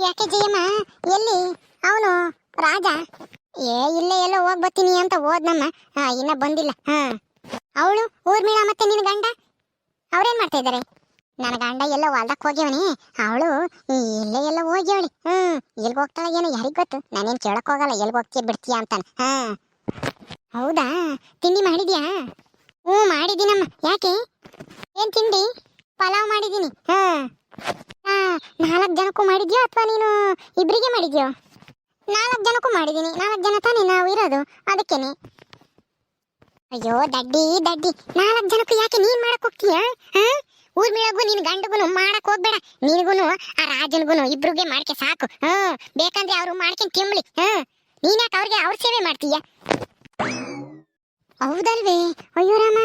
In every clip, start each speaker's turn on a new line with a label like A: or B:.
A: ಯಾಕೆ ಜಯಮ್ಮ? ಎಲ್ಲಿ? ಅವನು ರಾಜ? ಏ, ಇಲ್ಲೇ ಎಲ್ಲೋ ಹೋಗ್ ಬರ್ತೀನಿ ಅಂತ ಹೋದ್ನಮ್ಮ. ಇನ್ನ ಬಂದಿಲ್ಲ. ಹಾ. ಅವಳು, ಊರ್ಮಿಳ ಮತ್ತೆ ನಿನ್ ಗಂಡ? ಅವ್ರೇನ್ ಮಾಡ್ತಾ ಇದಾರೆ ನನ್ನ ಗಂಡ ಎಲ್ಲ ಹೊಲ್ದಕ್ ಹೋಗ್ಯವನಿ ಅವಳು ಇಲ್ಲೇ ಎಲ್ಲ ಹೋಗ್ಯವಳಿ. ಹ್ಮ್. ಎಲ್ಗ್ ಹೋಗ್ತಾಳ ಏನೋ ಯಾರಿಗ್ ಗೊತ್ತು? ನಾನೇನ್ ಕೇಳಕ್ ಹೋಗಲ್ಲ. ಎಲ್ಗ್ ಹೋಗ್ತೀಯ ಬಿಡ್ತೀಯ ಅಂತಾನೆ. ಹಾ. ಹೌದಾ? ತಿಂಡಿ ಮಾಡಿದ್ಯಾ? ಹ್ಞೂ, ಮಾಡಿದ್ದೀನಮ್ಮ. ಯಾಕೆ? ಏನ್ ತಿಂಡಿ? ಪಲಾವ್ ಮಾಡಿದ್ದೀನಿ. ಹಾ ನಾಲ್ಕು ಜನಕ್ಕೂ ಮಾಡಿದ್ಯೋ ಅಥವಾ ನೀನು ಇಬ್ರಿಗೆ ಮಾಡಿದ್ಯೋ? ನಾಲ್ಕು ಜನಕ್ಕೂ ಮಾಡಿದ್ದೀನಿ ನಾಲ್ಕು ಜನ ತಾನೇ ನಾವು ಇರೋದು. ಅದಕ್ಕೇನೆ. ಅಯ್ಯೋ, ದಡ್ಡಿ ದಡ್ಡಿ. ನಾಲ್ಕು ಜನಕ್ಕೂ ಯಾಕೆ ನೀನ್ ಮಾಡಕ್ ಹೋಗ್ತೀಯ? ಊರ್ ಮೇಳಗೂ ನಿನ್ ಗಂಡಗುನು ಮಾಡಕ್ ಹೋಗ್ಬೇಡ. ನಿನಗುನು, ಆ ರಾಜನ್ಗುನು ಇಬ್ರಿಗೆ ಮಾಡ್ಕೆ ಸಾಕು. ಹ್ಮ್, ಬೇಕಂದ್ರೆ ಅವ್ರು ಮಾಡ್ಕೊಂಡ್ ತಿಂಬಳಿ. ಹಾ ನೀನ್ ಯಾಕೆ ಅವ್ರಿಗೆ ಅವ್ರ ಸೇವೆ ಮಾಡ್ತೀಯ? ಹೌದಲ್ವೇ? ಅಯ್ಯೋ ರಾಮ,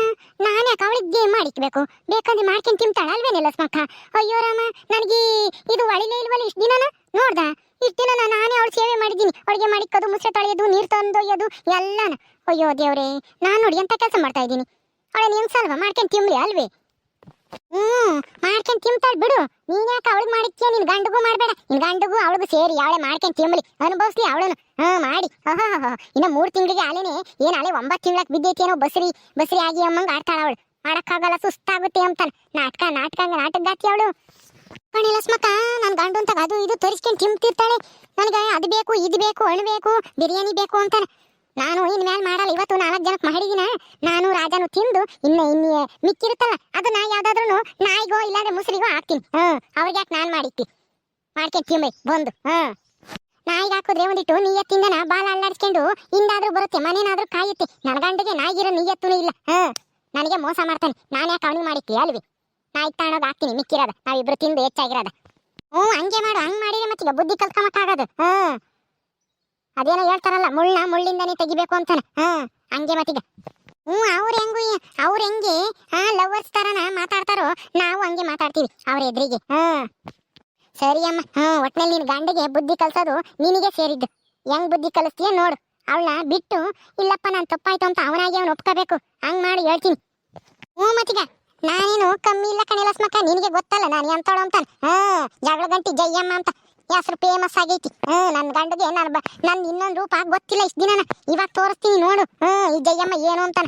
A: ನಾನು ಅವಳಿಗೆ ಮಾಡಿಕ್ಬೇಕು ಬೇಕಂದ್ರೆ ಮಾಡ್ಕೊಂಡು ತಿಂತಾಳ ಅಲ್ವೇನಿಲ್ಲ ಸ್ಮಕ್ಕ? ಅಯ್ಯೋ ರಾಮ, ನನಗೆ ಇದು ಒಳಿಲೇ ಇಲ್ವಲ್ಲ ಇಷ್ಟು ದಿನನ? ನೋಡ್ದ? ಇಷ್ಟು ದಿನ ನಾನೇ ಅವಳು ಸೇವೆ ಮಾಡಿದ್ದೀನಿ. ಅಡುಗೆ ಮಾಡಿಕ್ಕೋದು, ಮುಸ್ರೆ ತೊಳೆಯೋದು, ನೀರು ತಂದೊಯ್ಯೋದು ಎಲ್ಲಾನ. ಅಯ್ಯೋ ದೇವ್ರೇ, ನಾನು ನೋಡಿ ಅಂತ ಕೆಲಸ ಮಾಡ್ತಾ ಇದ್ದೀನಿ. ಅವಳ ನೀನು ಸಲ್ವ ಮಾಡ್ಕೊಂಡು ತಿಂಬ್ಲಿ ಅಲ್ವೇ? ಹ್ಮ್, ಮಾಡ್ಕೊಂಡ್ ತಿಂತಾಳ್ ಬಿಡು. ನೀನ್ ಯಾಕೆ ಅವಳಿಗೆ ಮಾಡಿಕ್ತೀಯ ನಿನ್ ಗಂಡಗೂ ಮಾಡ್ಬೇಡ. ನಿನ್ ಗಂಡಗೂ ಅವಳಿಗೂ ಸೇರಿ ಅವಳೆ ಮಾಡ್ಕೊಂಡ್ ತಿಂಬಲಿ. ಅನುಭವಿಸ್ಲಿ ಅವಳನು. ಹಾ, ಮಾಡಿ. ಆಹಾ ಇನ್ನ ಮೂರ್ ತಿಂಗಳಿಗೆ ಆಲೇನೆ ಏನ್ ಅಲೆ ಒಂಬತ್ತು ತಿಂಗಳಕ್ ಬಿದ್ದೈತೇನೋ ಬಸ್ರಿ ಬಸ್ರಿ ಆಗಿ ಅಮ್ಮಂಗ ಆಡ್ತಾಳ ಅವಳು. ಮಾಡಕ್ಕಾಗಲ್ಲ ಸುಸ್ತಾಗುತ್ತೆ ಅಂತಾನ ನಾಟಕ ನಾಟಕ ನಾಟಕದಾತಿ ಅವಳು. ಕಣಿಲ ಸ್ಮಕ ನನ್ ಗಂಡು ಅಂತ ಅದು ಇದು ತರಿಸ್ಕೊಂಡ್ ತಿಂತಿರ್ತಾಳೆ. ನನಗೆ ಅದು ಬೇಕು, ಇದು ಬೇಕು ಹಣ್ಣು ಬೇಕು, ಬಿರಿಯಾನಿ ಬೇಕು ಅಂತಾನೆ ನಾನು ಇನ್ಮೇಲೆ ಮಾಡಲ್ಲ, ಇವತ್ತು ನಾಲ್ಕು ಜನಕ್ಕೆ ಮಹಡಿಗಿನ ನಾನು ರಾಜನು ತಿಂದು ಇನ್ನ ಇನ್ನೇ ಮಿಕ್ಕಿರುತ್ತಲ್ಲ, ಅದು ನಾ ಯಾವ್ದಾದ್ರು ನಾಯಿಗೋ ಇಲ್ಲಾಂದ್ರೆ ಮುಸ್ರಿಗೋ ಹಾಕ್ತೀನಿ. ಹ್ಮ್, ಅವ್ರಿಗೆ ಯಾಕೆ ನಾನು ಮಾಡಿಕ್ತಿ ಮಾಡ್ಕೊಂಡು ತಿಂಬೈ, ಬಂದು, ಹ್ಮ್. ನಾಯಿಗೆ ಹಾಕಿದ್ರೆ ಒಂದಿಟ್ಟು ನಿಯತ್ತಿಂದನ ಬಾಲ ಅಲ್ಲಾಡ್ಸ್ಕೊಂಡು ಹಿಂದಾದ್ರೂ ಬರುತ್ತೆ, ಮನೇನಾದ್ರೂ ಕಾಯುತ್ತೆ. ನನ್ನ ಗಂಡಿಗೆ ನಾಯಿಗಿರೋ ನೀಯತ್ತೂ ಇಲ್ಲ, ಹ್ಮ್. ನನಗೆ ಮೋಸ ಮಾಡ್ತಾನೆ, ನಾನು ಯಾಕೆ ಅವನಿಗೆ ಮಾಡಿಕ್ತಿ ಅಲ್ವಿ? ನಾಯಿ ತಗೊಂಡೋಗಿ ಹಾಕ್ತೀನಿ, ಮಿಕ್ಕಿರೋದ, ನಾವಿಬ್ರು ತಿಂದು ಹೆಚ್ಚಾಗಿರೋದ. ಹ್ಞೂ ಹಂಗೆ ಮಾಡು, ಹಂಗೆ ಮಾಡಿದ್ರೆ ಮತ್ತೀಗ ಬುದ್ಧಿ ಕಲ್ತ್ಕೊಂಬಕ್ಕಾಗದು ಹ್ಮ್. ಅದೇನೋ ಹೇಳ್ತಾರಲ್ಲ, ಮುಳ್ಳ ಮುಳ್ಳಿಂದನೇ ತೆಗಿಬೇಕು ಅಂತಾನೆ. ಹಾ, ಹಂಗೆ ಮತ್ತೀಗ ಹ್ಞೂ, ಅವ್ರ ಹೆಂಗು, ಅವ್ರ ಹೆಂಗೆ, ಹಾ ಲವರ್ಸ್ ತರನ ಮಾತಾಡ್ತಾರೋ, ನಾವು ಹಂಗೆ ಮಾತಾಡ್ತೀವಿ ಅವ್ರ ಎದುರಿಗೆ. ಹಾ. ಸರಿ ಅಮ್ಮ, ಹಾ, ಒಟ್ನಲ್ಲಿ ನೀನ್ ಗಂಡಿಗೆ ಬುದ್ಧಿ ಕಲ್ಸೋದು ನಿನಗೆ ಸೇರಿದ್ದು. ಹೆಂಗ್ ಬುದ್ಧಿ ಕಲಿಸ್ತೀಯ ನೋಡು. ಅವಳನ್ನ ಬಿಟ್ಟು, ಇಲ್ಲಪ್ಪ, ನಾನು ತಪ್ಪಾಯ್ತು ಅಂತ ಅವನಾಗಿ ಅವನು ಒಪ್ಕೋಬೇಕು. ಹಂಗ್ ಮಾಡಿ, ಹೇಳ್ತೀನಿ. ಹ್ಞೂ ಮತ್ತೀಗ ನಾನೇನು ಕಮ್ಮಿ ಇಲ್ಲ ಕಣೆ ಲಸ್ಮಕ್ಕ ನಿನಗೆ ಗೊತ್ತಲ್ಲ, ನಾನು ಎಂತಳು ಅಂತಾನೆ. ಹಾ, ಜಗಳ ಗಂಟಿ ಜಯ್ಯಮ್ಮ ಅಂತ. ಹೆಸರು ಫೇಮಸ್ ಆಗೈತಿ. ಹ್ಮ್, ನನ್ ಗಂಡಗೆ ನನ್ ಇನ್ನೊಂದು ರೂಪ ಗೊತ್ತಿಲ್ಲ ಇಷ್ಟ ದಿನ ಇವಾಗ ತೋರಿಸ್ತೀನಿ ನೋಡು. ಹ್ಮ್, ಈ ಜಯಮ್ಮ ಏನು ಅಂತಾನ.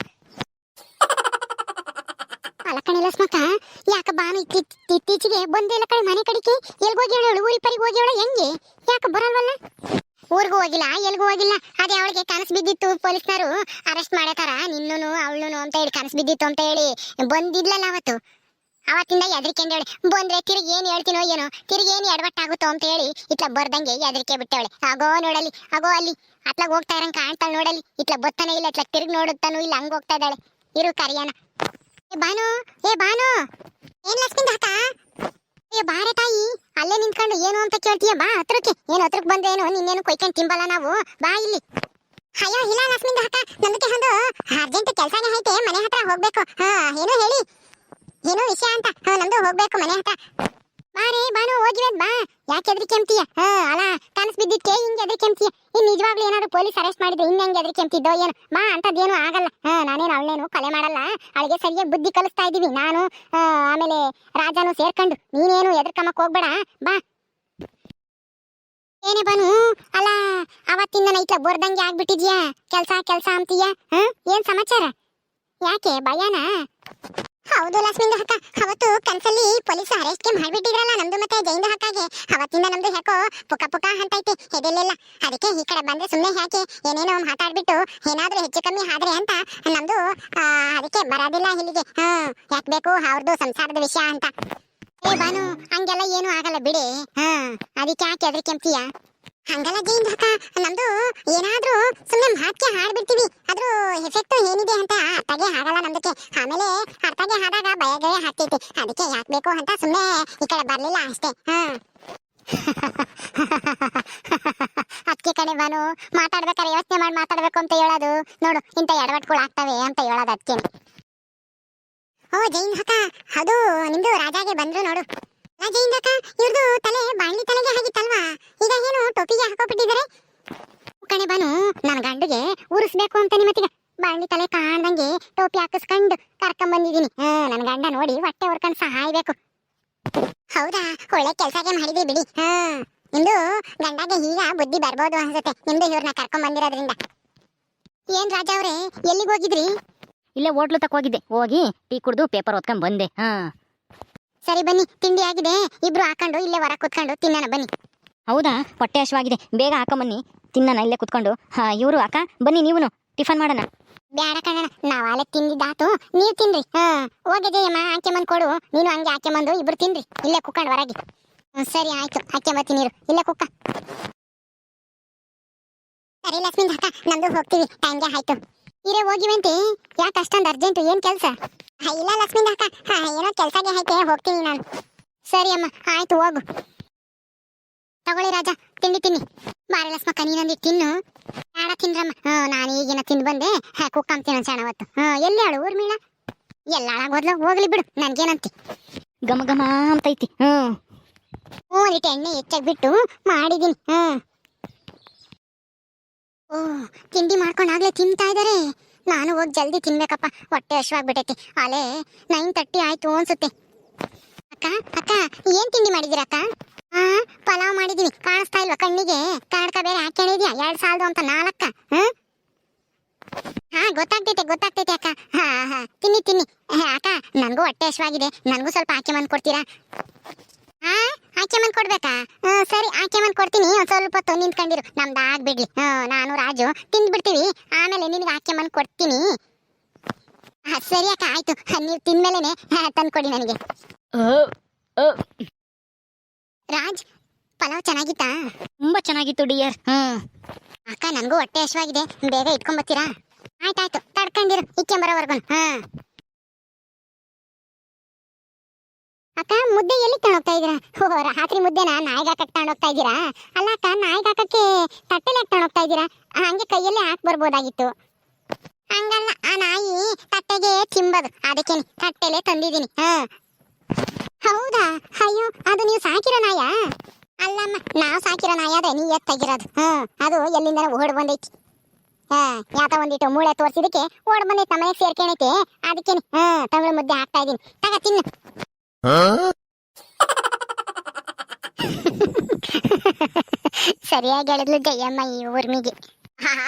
A: ಅಲ್ಲ ಕಣಿಲ ಸ್ಮಕ ಯಾಕ ಬಾನು ಇತ್ತೀಚ್- ಇತ್ತೀಚೆಗೆ ಬಂದಿಲ್ಲ ಕಡೆ ಮನೆ ಕಡೆಗೆ? ಎಲ್ಗ್ ಹೋಗಿ ಹೇಳು ಊರಿ ಪರಿಗೆ ಹೋಗಿ ಹೇಳು, ಹೆಂಗೆ? ಯಾಕ ಬರಲ್ವಲ್ಲ? ಊರಿಗೂ ಹೋಗಿಲ್ಲ, ಎಲ್ಗೂ ಹೋಗಿಲ್ಲ? ಅದೇ ಅವಳಿಗೆ ಕನಸು ಬಿದ್ದಿತ್ತು, ಪೊಲೀಸ್ನವರು. ಅರೆಸ್ಟ್ ಮಾಡತಾರ ನಿನ್ನೂ ಅವಳನು ಅಂತ ಹೇಳಿ ಕನಸು ಬಿದ್ದಿತ್ತು ಅಂತ ಹೇಳಿ. ಬಂದಿದ್ಲಲ್ಲ ಅವತ್ತು. ಅವತ್ತಿಂದ ಎದ್ರಿಕೆಂಡು ಹೇಳಿ. ಬಂದ್ರೆ ತಿರುಗಿ ಏನ್ ಹೇಳ್ತೀನೋ ಏನೋ, ತಿರುಗಿ ಏನ್ ಎಡವಟ್ಟಾಗುತ್ತೋ ಅಂತ ಹೇಳಿ ಇತ್ಲ ಬರ್ದಂಗೆ ಎದ್ರಿಕೆ ಬಿಟ್ಟವಳೆ. ಆಗೋ ನೋಡಲಿ ಆಗೋ ಅಲ್ಲಿ. ಅತ್ಲಾಗ ಹೋಗ್ತಾ ಇರಂಗ್ ಕಾಣ್ತಾಳ ನೋಡಲಿ ಇತ್ಲ ಬತ್ತಾನೆ ಇಲ್ಲ ಇತ್ಲ ತಿರುಗಿ ನೋಡುತ್ತಾನು ಇಲ್ಲ, ಹಂಗ ಹೋಗ್ತಾ ಇದ್ದಾಳೆ. ಇರು ಕರಿಯಾನ ಏ ಬಾನು ಏ ಬಾನು. ಏನ್ ಲಕ್ಷ್ಮಿಂದ ಅಕ್ಕ ಏ ಬಾರೆ ತಾಯಿ. ಅಲ್ಲೇ ನಿಂತ್ಕೊಂಡು ಏನು ಅಂತ ಕೇಳ್ತೀಯ? ಬಾ ಹತ್ರಕ್ಕೆ. ಏನು ಹತ್ರಕ್ಕೆ ಬಂದ್ರೆ ಏನು? ನಿನ್ನೇನು ಕೊಯ್ಕೊಂಡು ತಿಂಬಲ್ಲ ನಾವು? ಬಾ ಇಲ್ಲಿ. ಅಯ್ಯೋ, ಇಲ್ಲ ಲಕ್ಷ್ಮಿಂದ ಅಕ್ಕ ನಮಗೆ ಒಂದು ಅರ್ಜೆಂಟ್ ಕೆಲಸನೇ ಐತೆ. ಮನೆ ಹತ್ರ ಹೋಗ್ಬೇಕು. ಹಾ, ಏನು ಹೇಳಿ. ಏನೋ ವಿಷಯ ಅಂತ. ನಮ್ದು ಹೋಗ್ಬೇಕು ಮನೆ ಹತ್ರ. ಬಾರೇ ಬಾನು ಹೋಗಿರೋದ್ ಬಾ. ಯಾಕೆ ಎದ್ರಿ ಕೆಮ್ತೀಯ? ಹಾ ಅಲ್ಲ ಕನಸ್ ಬಿದ್ದಿದ್ಕೆ ಹಿಂಗೆ ಎದ್ರಿ ಕೆಮ್ತೀಯ? ಇನ್ ನಿಜವಾಗ್ಲೂ ಏನಾದ್ರು ಪೊಲೀಸ್ ಅರೆಸ್ಟ್ ಮಾಡಿದ್ರೆ ಇನ್ನ ಹೆಂಗೆ ಎದ್ರಿ ಕೆಮ್ತಿದ್ದೋ ಏನು? ಮಾ ಅಂತದ್ದೇನು ಆಗಲ್ಲ. ಹಾ, ನಾನೇನು ಅವಳೇನು ಕೊಲೆ ಮಾಡಲ್ಲ? ಅವಳಿಗೆ ಸರಿಯಾಗಿ ಬುದ್ಧಿ ಕಲಿಸ್ತಾ ಇದೀವಿ. ನಾನು ಆಮೇಲೆ ರಾಜಾನು ಸೇರ್ಕೊಂಡು. ನೀನೇನು ಎದ್ರಕಮಕ್ ಹೋಗ್ಬೇಡ ಬಾ. ಏನೇ ಬಾನು? ಅಲ್ಲ ಅವತ್ತಿಂದ ನೈತ ಬರ್ದಂಗೆ ಆಗ್ಬಿಟ್ಟಿದ್ಯಾ? ಕೆಲಸ ಕೆಲಸ ಅಂತೀಯ? ಹಾ, ಏನ್ ಸಮಾಚಾರ? ಯಾಕೆ, ಭಯನಾ? ಹೌದು ಲಕ್ಷ್ಮಿಂದ ಹಕ್ಕ ಅವತ್ತು ಕನ್ಸಲ್ಲಿ ಪೊಲೀಸ್ ಅರೆಸ್ಟ್ಗೆ ಮಾಡ್ಬಿಟ್ಟಿದ್ರಲ್ಲ ನಮ್ದು ಮತ್ತೆ ಜೈಂದ ಹಕ್ಕಾಗೆ ಅವತ್ತಿಂದ ನಮ್ದು ಯಾಕೋ ಪುಕ ಪುಕ ಅಂತೈತೆ ಹೆದೆಲಿಲ್ಲ ಅದಕ್ಕೆ ಈ ಕಡೆ ಬಂದ್ರೆ ಸುಮ್ಮನೆ ಯಾಕೆ, ಏನೇನೋ ಮಾತಾಡ್ಬಿಟ್ಟು ಏನಾದ್ರೂ ಹೆಚ್ಚು ಕಮ್ಮಿ ಆದ್ರೆ ಅಂತ ನಮ್ದು ಅದಕ್ಕೆ ಬರೋದಿಲ್ಲ ಇಲ್ಲಿಗೆ. ಹ್ಮ್ ಯಾಕೆ ಬೇಕು ಅವ್ರದ್ದು ಸಂಸಾರದ ವಿಷಯ ಅಂತ. ಏ ಬಾನು, ಹಂಗೆಲ್ಲ ಏನು ಆಗಲ್ಲ ಬಿಡಿ. ಹಾ, ಅದಕ್ಕೆ ಯಾಕೆ ಅದ್ರ ಕೆಂಪ್ತೀಯ ಹಂಗಲ್ಲ ಜೈನ್ ಅಕ್ಕ ನಮ್ದು ಏನಾದ್ರೂ ಸುಮ್ಮನೆ ಮಾತ್ಗೆ ಹಾಡ್ಬಿಡ್ತೀವಿ. ಅದ್ರ ಎಫೆಕ್ಟ್ ಏನಿದೆ ಅಂತ ಅರ್ಥಗೆ ಆಗಲ್ಲ ನಮ್ದಕ್ಕೆ. ಆಮೇಲೆ ಅರ್ಥಗೆ ಆದಾಗ ಭಯಗೆ ಹಾಕ್ತೈತಿ ಅದಕ್ಕೆ ಯಾಕೆ ಬೇಕು ಅಂತ ಸುಮ್ಮನೆ ಈ ಕಡೆ ಬರ್ಲಿಲ್ಲ ಅಷ್ಟೇ. ಹಾ. ಅದಕ್ಕೆ ಕಡೆ ಬಾನು ಮಾತಾಡ್ಬೇಕಾದ್ರೆ ಯೋಚನೆ ಮಾಡಿ ಮಾತಾಡ್ಬೇಕು ಅಂತ ಹೇಳೋದು. ನೋಡು, ಇಂಥ ಎಡವಟ್ಗಳು ಆಗ್ತವೆ ಅಂತ ಹೇಳೋದು ಅದಕ್ಕೆ ಓ, ಜೈನ್ ಅಕ್ಕ ಅದು ನಿಮ್ದು ರಾಜಾಗೆ ಬಂದ್ರು ನೋಡು. ಅಲ್ಲ ಇವ್ರದು ತಲೆ ಬಾಣ್ಲಿ ತಲೆಗೆ ಆಗಿತ್ತಲ್ವಾ? ಈಗ ಏನು ಟೋಪಿಗೆ ಹಾಕೋಬಿಟ್ಟಿದ್ದಾರೆ? ಕಣೆ ಬಾನು ನನ್ನ ಗಂಡಿಗೆ ಉರಿಸ್ಬೇಕು ಅಂತ ನಿಮ್ಮತ್ತಿಗೆ. ಬಾಣಿ ತಲೆ ಕಾಣ್ದಂಗೆ ಟೋಪಿ ಹಾಕಿಸ್ಕೊಂಡು ಕರ್ಕೊಂಡ್ ಬಂದಿದ್ದೀನಿ. ಹಾ ನನ್ನ ಗಂಡ ನೋಡಿ ಹೊಟ್ಟೆ ಹೊರ್ಕೊಂಡು ಸಹಾಯಬೇಕು. ಹೌದಾ? ಒಳ್ಳೆ ಕೆಲಸಗೆ ಮಾಡಿದಿ ಬಿಡಿ. ಹಾ, ನಿಮ್ದು ಗಂಡಗೆ ಈಗ ಬುದ್ಧಿ ಬರ್ಬೋದು ಅನ್ಸುತ್ತೆ. ನಿಮ್ದು ಇವ್ರನ್ನ ಕರ್ಕೊಂಡ್ ಬಂದಿರೋದ್ರಿಂದ. ಏನ್ ರಾಜ ಅವ್ರೆ, ಎಲ್ಲಿಗೆ ಹೋಗಿದ್ರಿ?
B: ಇಲ್ಲೇ ಹೋಟ್ಲು ತಕ್ಕ ಹೋಗಿದ್ದೆ. ಹೋಗಿ ಟೀ ಕುಡ್ದು ಪೇಪರ್ ಓದ್ಕೊಂಡ್ ಬಂದೆ. ಹಾ.
A: ಸರಿ ಬನ್ನಿ ತಿಂಡಿ ಆಗಿದೆ. ಇಬ್ರು ಹಾಕೊಂಡು ಇಲ್ಲೇ ಹೊರ ಕುತ್ಕೊಂಡು ತಿನ್ನೋಣ ಬನ್ನಿ.
B: ಹೌದಾ? ಹೊಟ್ಟೆ ಹಶ್ವಾಗಿದೆ ಬೇಗ ಹಾಕೊಂಬನ್ನಿ ತಿನ್ನೋಣ ಇಲ್ಲೇ ಕುತ್ಕೊಂಡು. ಹಾ ಇವರು ಅಕ್ಕ ಬನ್ನಿ ನೀವು ಟಿಫನ್ ಮಾಡೋಣ.
A: ಬ್ಯಾಡ ಕಣ ನಾವು ಅಲ್ಲೇ ತಿಂದಿದ್ದಾತು. ನೀವು ತಿನ್ರಿ. ಹಾ ಹೋಗಿ ಜಯಮ್ಮ ಆಕೆ ಬಂದು ಕೊಡು. ನೀನು ಹಂಗೆ ಆಕೆ ಬಂದು ಇಬ್ರು ತಿನ್ರಿ. ಇಲ್ಲೇ ಕುಕ್ಕೊಂಡು ಹೊರಗೆ. ಸರಿ ಆಯ್ತು. ಆಕೆ ಬತ್ತಿ ನೀರು. ಇಲ್ಲೇ ಕುಕ್ಕ ಸರಿ ಲಕ್ಷ್ಮೀ ಅಕ್ಕ ನಮ್ದು ಹೋಗ್ತೀವಿ. ಟೈಮ್ಗೆ ಆಯ್ತು. ಇರೇ ಹೋಗಿವಂತೆ ಯಾಕೆ ಅಷ್ಟೊಂದು ಅರ್ಜೆಂಟ್ ಏನ್ ಕೆಲ್ಸ? ಇಲ್ಲ ಲಕ್ಷ್ಮೀ ಅಕ್ಕ. ಏನೋ ಕೆಲ್ಸಗೆ ಐತೆ ಹೋಗ್ತೀನಿ ನಾನು. ಸರಿ ಅಮ್ಮ, ಆಯ್ತು, ಹೋಗು. ತಗೊಳ್ಳಿ ರಾಜ, ತಿಂಡಿ ತಿನ್ನಿ. ಬಾರಿ ಲಕ್ಷ್ಮಕ್ಕ ನೀನೊಂದು ತಿನ್ನು. ನಾಡ ತಿನ್ರಮ್ಮ ಹ್ಞೂ ನಾನು ಈಗಿನ ತಿಂದು ಬಂದೆ. ಹಾ ಕುಕ್ಕಂತೀನಿ ಒಂದು ಚಾಣ ಅವತ್ತು. ಹ್ಞೂ ಎಲ್ಲಿ ಹೇಳು ಊರ್ಮಿಳ ಎಲ್ಲ ಹಾಳಾಗೋದ್ಲು ಹೋಗ್ಲಿ ಬಿಡು, ನನ್ಗೇನಂತಿ.
B: ಘಮ ಘಮ ಅಂತೈತಿ
A: ಹ್ಞೂ ಒಂದಿಟ್ಟು ಎಣ್ಣೆ ಹೆಚ್ಚಾಗಿ ಬಿಟ್ಟು ಮಾಡಿದ್ದೀನಿ ಹ್ಞೂ ಓ ತಿಂಡಿ ಮಾಡ್ಕೊಂಡಾಗ್ಲೇ ತಿಂತಾ ಇದ್ದಾರೆ ನಾನು ಹೋಗಿ ಜಲ್ದಿ ತಿನ್ಬೇಕಪ್ಪ. ಹೊಟ್ಟೆ ಹಶ್ವಾಗ್ಬಿಟ್ಟೈತಿ ಅಲೆ ನೈನ್ ತರ್ಟಿ ಆಯ್ತು ಅನ್ಸುತ್ತೆ. ಅಕ್ಕ ಅಕ್ಕ, ಏನ್ ತಿಂಡಿ ಮಾಡಿದೀರ ಅಕ್ಕ? ಹಾ ಪಲಾವ್ ಮಾಡಿದೀವಿ ಕಾಣಿಸ್ತಾ ಇಲ್ವಾ ಕಣ್ಣಿಗೆ? ಕಾಡ್ಕ ಬೇರೆ ಹಾಕೊಂಡಿದ್ಯಾ ಎರಡ್ ಸಾಲದು ಅಂತ ನಾಲ್ಕ ಹ್ಮ್? ಹಾ, ಗೊತ್ತಾಗ್ತೈತೆ ಗೊತ್ತಾಗ್ತೈತೆ ಅಕ್ಕ. ಹಾ ಹಾ, ತಿನ್ನಿ ತಿನ್ನಿ. ಅಕ್ಕ ನನಗೂ ಹೊಟ್ಟೆ ಹಶ್ವಾಗಿದೆ ನನಗೂ ಸ್ವಲ್ಪ ಹಾಕಿ ಬಂದು ಕೊಡ್ತೀರಾ? ಹಾ ಆಕೆ ಕೊಡ್ಬೇಕಾ? ಸರಿ ಆಕೆ ಮನ್ ಕೊಡ್ತೀನಿ. ಒಂದ್ ಸ್ವಲ್ಪ ಹೊತ್ತು ನಿಂತ್ಕೊಂಡಿರು. ನಮ್ದು ಆಗ್ಬಿಡ್ಲಿ. ನಾನು ರಾಜು ತಿಂದ್ಬಿಡ್ತೀವಿ. ಆಮೇಲೆ ನಿನ್ಗೆ ಆಕೆ ಮನ್ ಕೊಡ್ತೀನಿ. ಸರಿ ಅಕ್ಕ ಆಯ್ತು. ನೀವು ತಿಂದ್ಮೇಲೆ ತಂದ್ಕೊಡಿ ನನಗೆ. ರಾಜ್ ಪಲಾವ್ ಚೆನ್ನಾಗಿತ್ತಾ?
B: ತುಂಬಾ ಚೆನ್ನಾಗಿತ್ತು ಡಿಯರ್. ಹ್ಮ್.
A: ಅಕ್ಕ ನನಗೂ ಹೊಟ್ಟೆ ಹಶ್ವಾಗಿದೆ ಬೇಗ ಇಟ್ಕೊಂಬತ್ತೀರಾ ಆಯ್ತಾಯ್ತು ತಡ್ಕೊಂಡಿರು. ಇಕ್ಕೊಂಬರೋವರ್ಗು ಹಾ ಅಕ್ಕ, ಮುದ್ದೆ ಎಲ್ಲಿ ತಗೊಂಡೋಗ್ತಾ ಇದ್ದೀರಾ? ಓ ರಾತ್ರಿ ಮುದ್ದೆನ? ನಾಯಿಗೆ ಹಾಕಕ್ಕೆ ತಗೊಂಡೋಗ್ತಾ ಇದ್ದೀರಾ? ಅಲ್ಲ ಅಕ್ಕ ನಾಯಿಗೆ ಹಾಕಕ್ಕೆ ತಟ್ಟೆಲೆ ತಗೊಂಡೋಗ್ತಾ ಇದ್ದೀರಾ? ಹಂಗೆ ಕೈಯಲ್ಲೇ ಹಾಕ್ ಬರ್ಬೋದಾಗಿತ್ತು. ಹಂಗಲ್ಲ, ಆ ನಾಯಿ ತಟ್ಟೆಗೆ ತಿಂಬದು. ಅದಕ್ಕೆ ತಟ್ಟೆಲೆ ತಂದಿದ್ದೀನಿ. ಹೌದಾ? ಅಯ್ಯೋ, ಅದು ನೀವು ಸಾಕಿರೋ ನಾಯ? ಅಲ್ಲಮ್ಮ, ನಾವು ಸಾಕಿರೋ ನಾಯಿ ಅದೇ ನೀ ಎತ್ತಾಗಿರೋದು ಹಾ, ಅದು ಎಲ್ಲಿಂದ ಓಡ್ ಬಂದೈತಿ. ಹಾ ಯಾತ ಒಂದಿಟ್ಟು ಮೂಳೆ ತೋರ್ಸಿದಕ್ಕೆ ಓಡ್ ಬಂದೈತಿ, ನಮ್ಮ ಸೇರ್ಕೊಂಡೈತೆ ಅದಕ್ಕೆ ಹಾ ತಂಗಳು ಮುದ್ದೆ ಹಾಕ್ತಾ ಇದ್ದೀನಿ. ತಗ, ತಿನ್ನು. ಸರಿಯಾಗಿ ಹೇಳಿದ್ಲು ಜಯಮ್ಮ ಈ ಊರ್ಮಿಗೆ.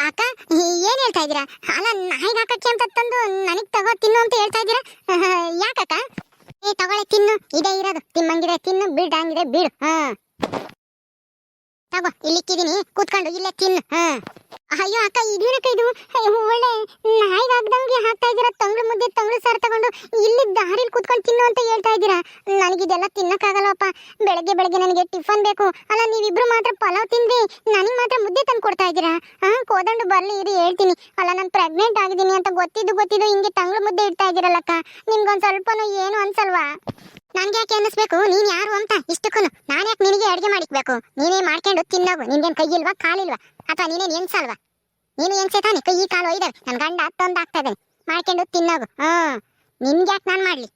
A: ಅಕ್ಕ ಏನ್ ಹೇಳ್ತಾ ಇದೀರಾ ಅಲ್ಲ ನಾಯಿಗೆ ಹಾಕಕ್ಕೆ ಅಂತ ತಂದು ನನಗ್ ತಗೋ ತಿನ್ನು ಅಂತ ಹೇಳ್ತಾ ಇದೀರಾ ಯಾಕಕ್ಕ ಏ ತಗೊಳ್ಳಿ ತಿನ್ನು. ಇದೇ ಇರೋದು. ತಿಮ್ಮಂಗಿದ್ರೆ ತಿನ್ನು. ಬಿಡಂಗಿದೆ ಬಿಡು. ಹಾ. ತಗೋ ಇಲ್ಲಿಕ್ಕಿದೀನಿ ಕೂತ್ಕೊಂಡು ಇಲ್ಲೇ ತಿನ್ನು. ಹಾ. ಅಯ್ಯೋ ಅಕ್ಕ, ಇದೇನಕ್ಕ ಇದು? ಒಳ್ಳೆ ನಾಯಿಗೆ ಹಾಕ್ದಂಗೆ ಹಾಕ್ತಾ ಇದ್ದೀರಾ? ತಂಗಳು ಮುದ್ದೆ, ತಂಗಳು ಸಾರು ತಗೊಂಡು ಇಲ್ಲಿ ದಾರಿಲಿ ಕೂತ್ಕೊಂಡು ತಿನ್ನು ಅಂತ ಹೇಳ್ತಾ ಇದ್ದೀರಾ? ನನಗಿದೆಲ್ಲ ತಿನ್ನಕ್ಕಾಗಲ್ಲಪ್ಪ. ಬೆಳಗ್ಗೆ ಬೆಳಗ್ಗೆ ನನಗೆ ಟಿಫನ್ ಬೇಕು. ಅಲ್ಲ, ನೀವಿಬ್ರು ಮಾತ್ರ ಪಲಾವ್ ತಿಂದ್ರಿ. ನನಗೆ ಮಾತ್ರ ಮುದ್ದೆ ತಂದು ಕೊಡ್ತಾ ಇದ್ದೀರಾ? ಹಾಂ ಕೋದಂಡು ಬರಲಿ, ಇದು ಹೇಳ್ತೀನಿ. ಅಲ್ಲ, ನಾನು ಪ್ರೆಗ್ನೆಂಟ್ ಆಗಿದ್ದೀನಿ ಅಂತ ಗೊತ್ತಿದ್ದು ಗೊತ್ತಿದ್ದು ಹಿಂಗೆ ತಂಗ್ಳು ಮುದ್ದೆ ಇಡ್ತಾ ಇದ್ದೀರಲ್ಲಕ್ಕ ನಿಮ್ಗೊಂದು ಸ್ವಲ್ಪನೂ ಏನು ಅನ್ಸಲ್ವಾ? ನನ್ಗೆ ಯಾಕೆ ಅನ್ನಿಸ್ಬೇಕು? ನೀನ್ ಯಾರು ಅಂತ? ಇಷ್ಟಕ್ಕೂ ನಾನು ಯಾಕೆ ನಿನಗೆ ಅಡುಗೆ ಮಾಡಿಕ್ಬೇಕು? ನೀನೇ ಮಾಡ್ಕೊಂಡು ತಿನ್ನೋಗು. ನಿನ್ಗೇನು ಕೈ ಇಲ್ವಾ ಕಾಲಿಲ್ವಾ? ಅಥವಾ ನೀನೇನು ಎನ್ಸಲ್ವಾ ನೀನು ಎನ್ಸೆ ತಾನೆ? ಕೈ ಕಾಲು ಒಯ್ದವೆ ನನ್ನ ಗಂಡ ಹತ್ತೊಂದು ಆಗ್ತಾ ಇದ್ದಾನೆ. ಮಾಡ್ಕೊಂಡು ತಿನ್ನೋಗು. ಹಾ ನಿನ್ಗೆ ಯಾಕೆ ನಾನು ಮಾಡಲಿ?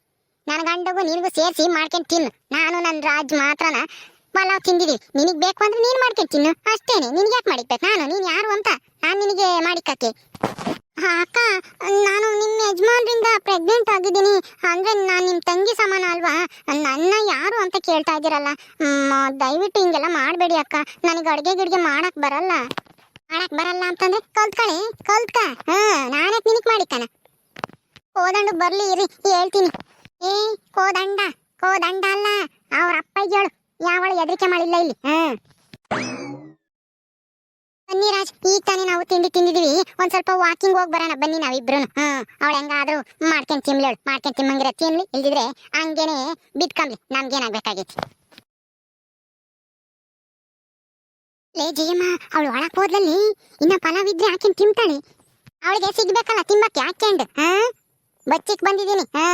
A: ನನ್ನ ಗಂಡಗೂ ನಿನಗೂ ಸೇರಿಸಿ ಮಾಡ್ಕೊಂಡು ತಿನ್ನು. ನಾನು ನನ್ನ ರಾಜ್ ಮಾತ್ರನ ಪಲಾವ್ ತಿಂದಿದ್ದೀವಿ ನಿನಗೆ ಬೇಕು ಅಂದ್ರೆ ನೀನು ಮಾಡ್ಕೊಂಡು ತಿನ್ನು. ಅಷ್ಟೇನೆ. ನಿನ್ಗೆ ಯಾಕೆ ಮಾಡಿಕ್ಬೇಕು ನಾನು? ನೀನು ಯಾರು ಅಂತ? ನಾನು ನಿನಗೆ ಮಾಡಿಕಕ್ಕೆ ಅಕ್ಕ, ನಾನು ನಿಮ್ಮ ಯಜಮಾನ್ರಿಂದ ಪ್ರೆಗ್ನೆಂಟ್ ಆಗಿದ್ದೀನಿ. ಅಂದ್ರೆ ನಾನು ನಿಮ್ಮ ತಂಗಿ ಸಮಾನ ಅಲ್ವಾ? ನನ್ನ ಯಾರು ಅಂತ ಕೇಳ್ತಾ ಇದ್ದೀರಲ್ಲ? ದಯವಿಟ್ಟು ಹಿಂಗೆಲ್ಲ ಮಾಡಬೇಡಿ ಅಕ್ಕ. ನನಗೆ ಅಡುಗೆ ಗಿಡ್ಗೆ ಮಾಡೋಕ್ಕೆ ಬರಲ್ಲ. ಮಾಡಕ್ ಬರಲ್ಲ ಅಂತಂದ್ರೆ ಕಲ್ತ್ಕಳಿ, ಕಲ್ತ್ಕ. ಹಾ, ನಾನೇ ನಿನಗೆ ಮಾಡಿಕನ ಕೋದಂಡು ಬರ್ಲಿ ಇರಿ ಹೇಳ್ತೀನಿ. ಏ, ಕೋದಂಡ ಕೋದಂಡ ಅಲ್ಲ, ಅವ್ರ ಅಪ್ಪ ಹೇಳು. ಯಾವಳು ಮಾಡಿಲ್ಲ ಇಲ್ಲಿ? ಹಾ. ಬನ್ನಿ ರಾಜ್ ಈಗ ತಾನೇ ನಾವು ತಿಂಡಿ ತಿಂದಿದೀವಿ. ಒಂದ್ ಸ್ವಲ್ಪ ವಾಕಿಂಗ್ ಹೋಗಿ ಬರೋಣ. ಬನ್ನಿ ನಾವಿಬ್ರು. ಹಾ, ಅವಳು ಹೆಂಗಾದ್ರೂ ಮಾಡ್ಕೊಂಡ್ ತಿನ್ಲೇಳು ಮಾಡ್ಕೊಂಡ್ ತಿಮ್ಮಂಗಿರ ತಿನ್ಲಿ ಇಲ್ದಿದ್ರೆ ಹಂಗೇನೆ ಬಿದ್ಕಂಬ್ಲಿ. ನಮ್ಗೇನಾಗ್ಬೇಕಾಗೈತಿ? ಲೇ ಜಯಮ್ಮ, ಅವಳು ಒಳಕ್ ಹೋದ್ಲಲ್ಲಿ ಇನ್ನ ಪಲಾವ್ ಇದ್ರೆ ಹಾಕಿನ್ ತಿಂತಾಳೆ. ಅವಳಿಗೆ ಸಿಗ್ಬೇಕಲ್ಲ ತಿಮ್ಮಕ್ಕೆ ಹಾಕ್ಯಂಡ್ ಹಾ ಬಚ್ಚಿಕ್ ಬಂದಿದ್ದೀನಿ ಹಾ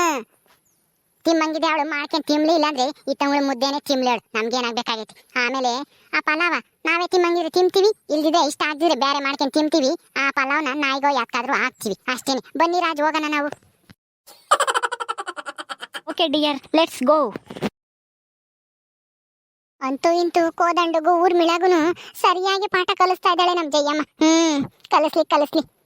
A: ತಿಮ್ಮಂಗಿದೆ ಅವಳು, ಮಾಡ್ಕೊಂಡ್ ತಿಮ್ಲಿ ಇಲ್ಲಾಂದ್ರೆ ಈ ತಂಗಳು ಮುದ್ದೆನೆ ತಿಮ್ಲೇಳು ನಮ್ಗೇನಾಗ್ಬೇಕಾಗೈತಿ. ಆಮೇಲೆ ಆ ಪಲಾವ, ನಾವೇ ತಿಮ್ಮಂಗಿದ್ರೆ ತಿಂತೀವಿ, ಇಲ್ದಿದ್ರೆ ಇಷ್ಟ ಆಗಿದ್ರೆ ಬೇರೆ ಮಾಡ್ಕೊಂಡು ತಿಂತೀವಿ, ಆ ಪಲಾವ್ನ ನಾಯಿಗೋ ಯಾಕಾದ್ರೂ ಹಾಕ್ತೀವಿ. ಅಷ್ಟೇನೆ. ಬನ್ನಿ ರಾಜ್, ಹೋಗೋಣ ನಾವು.
B: ಓಕೆ ಡಿಯರ್ ಲೆಟ್ಸ್ ಗೋ
A: ಅಂತೂ ಇಂತೂ ಕೋದಂಡಗೂ ಊರ್ ಮಿಳಗುನು ಸರಿಯಾಗಿ ಪಾಠ ಕಲಿಸ್ತಾ ಇದ್ದಾಳೆ ನಮ್ ಜಯಮ್ಮ. ಹ್ಮ್ ಕಲಿಸ್ಲಿ ಕಲಿಸ್ಲಿ.